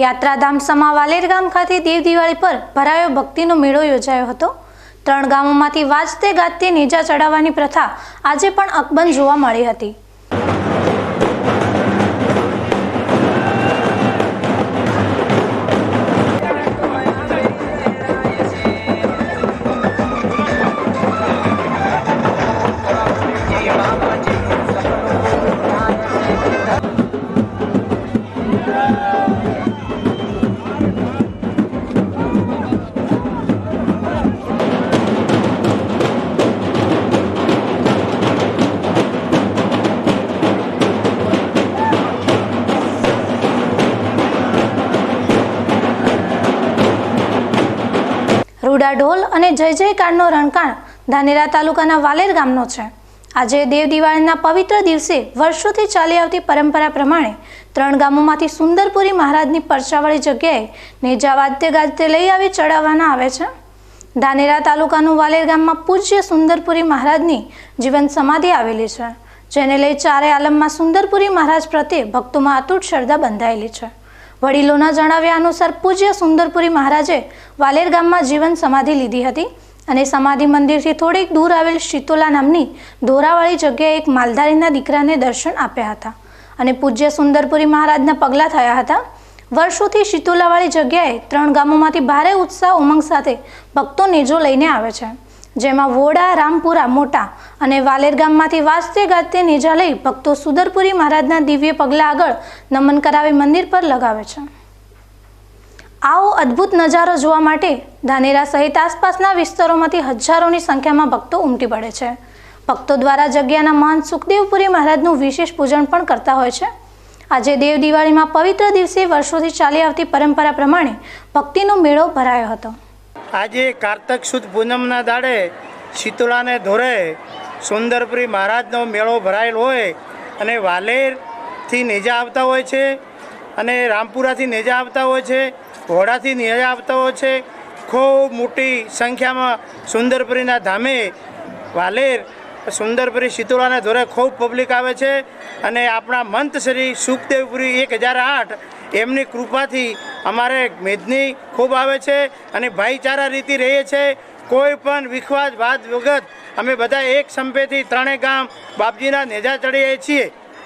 યાત્રાધામ સમા વાલેર ગામ ખાતે દેવ દિવાળી પર ભરાયો ભક્તિનો મેળો યોજાયો હતો. ત્રણ ગામોમાંથી વાજતે ગાજતે નેજા ચડાવવાની પ્રથા આજે પણ અકબંધ જોવા મળી હતી. ઢોલ અને જય જયકારનો રણકાણ ધાનેરા તાલુકાના વાલેર ગામનો છે. આજે દેવ દિવાળીના પવિત્ર દિવસે વર્ષોથી ચાલી આવતી પરંપરા પ્રમાણે ત્રણ ગામોમાંથી સુંદરપુરી મહારાજની પરચાવાળી જગ્યાએ નેજા વાદ્ય ગાજતે લઈ આવી ચડાવવાના આવે છે. ધાનેરા તાલુકાનું વાલેર ગામમાં પૂજ્ય સુંદરપુરી મહારાજની જીવન સમાધિ આવેલી છે, જેને લઈ ચારે આલમમાં સુંદરપુરી મહારાજ પ્રત્યે ભક્તોમાં અતૂટ શ્રદ્ધા બંધાયેલી છે. વડીલોના જણાવ્યા અનુસાર પૂજ્ય સુંદરપુરી મહારાજે વાલેર ગામમાં જીવન સમાધિ લીધી હતી અને સમાધિ મંદિરથી થોડીક દૂર આવેલ શીતોલા નામની ધોરાવાળી જગ્યાએ એક માલધારીના દીકરાને દર્શન આપ્યા હતા અને પૂજ્ય સુંદરપુરી મહારાજના પગલાં થયા હતા. વર્ષોથી શીતોલાવાળી જગ્યાએ ત્રણ ગામોમાંથી ભારે ઉત્સાહ ઉમંગ સાથે ભક્તો નેજો લઈને આવે છે. જેમાં વોડા, રામપુરા, મોટા અને વાલેર ગામમાંથી વાજતે ગાજતે નેજા લઈ ભક્તો સુદરપુરી મહારાજના દિવ્ય પગલા આગળ નમન કરાવી મંદિર પર લગાવે છે. આવો અદ્ભુત નજારો જોવા માટે ધાનેરા સહિત આસપાસના વિસ્તારોમાંથી હજારોની સંખ્યામાં ભક્તો ઉમટી પડે છે. ભક્તો દ્વારા જગ્યાના મહાન સુખદેવપુરી મહારાજનું વિશેષ પૂજન પણ કરતા હોય છે. આજે દેવ દિવાળીમાં પવિત્ર દિવસે વર્ષોથી ચાલી આવતી પરંપરા પ્રમાણે ભક્તિનો મેળો ભરાયો હતો. આજે કારતક સુદ પૂનમના દાડે શીતળાને ધોરે સુંદરપુરી મહારાજનો મેળો ભરાયેલ હોય અને વાલેરથી નેજા આવતા હોય છે અને રામપુરાથી નેજા આવતા હોય છે ઘોડાથી નેજા આવતા હોય છે, ખૂબ મોટી સંખ્યામાં સુંદરપુરીના ધામે વાલેર સુંદરપુરી શીતળાને ધોરે ખૂબ પબ્લિક આવે છે અને આપણા મંત શ્રી સુખદેવપુરી એક હજાર આઠ એમની કૃપાથી અમારે મેદની ખૂબ આવે છે અને ભાઈચારા રીતિ રહીએ છીએ કોઈ પણ વિખવાદ, વાદ વગર અમે બધા એક સંપેથી ત્રણેય ગામ બાપજીના નેજા ચડીએ છીએ.